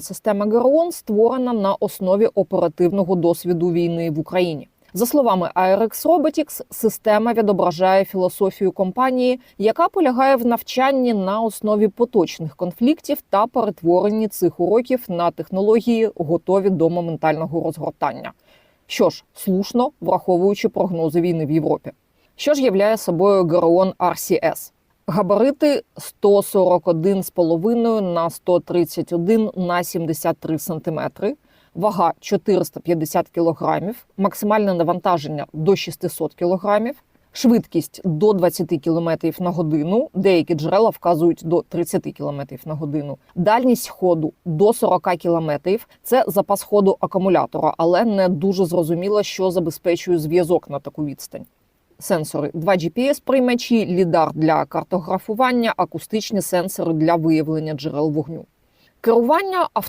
Система ГРОН створена на основі оперативного досвіду війни в Україні. За словами ARX Robotics, система відображає філософію компанії, яка полягає в навчанні на основі поточних конфліктів та перетворенні цих уроків на технології, готові до моментального розгортання. Що ж, слушно враховуючи прогнози війни в Європі. Що ж являє собою Гереон RCS? Габарити 141,5 на 131 на 73 см, вага 450 кг, максимальне навантаження до 600 кг, швидкість до 20 км на годину, деякі джерела вказують до 30 км на годину, дальність ходу до 40 км – це запас ходу акумулятора, але не дуже зрозуміло, що забезпечує зв'язок на таку відстань сенсори, два GPS-приймачі, лідар для картографування, акустичні сенсори для виявлення джерел вогню. Керування авто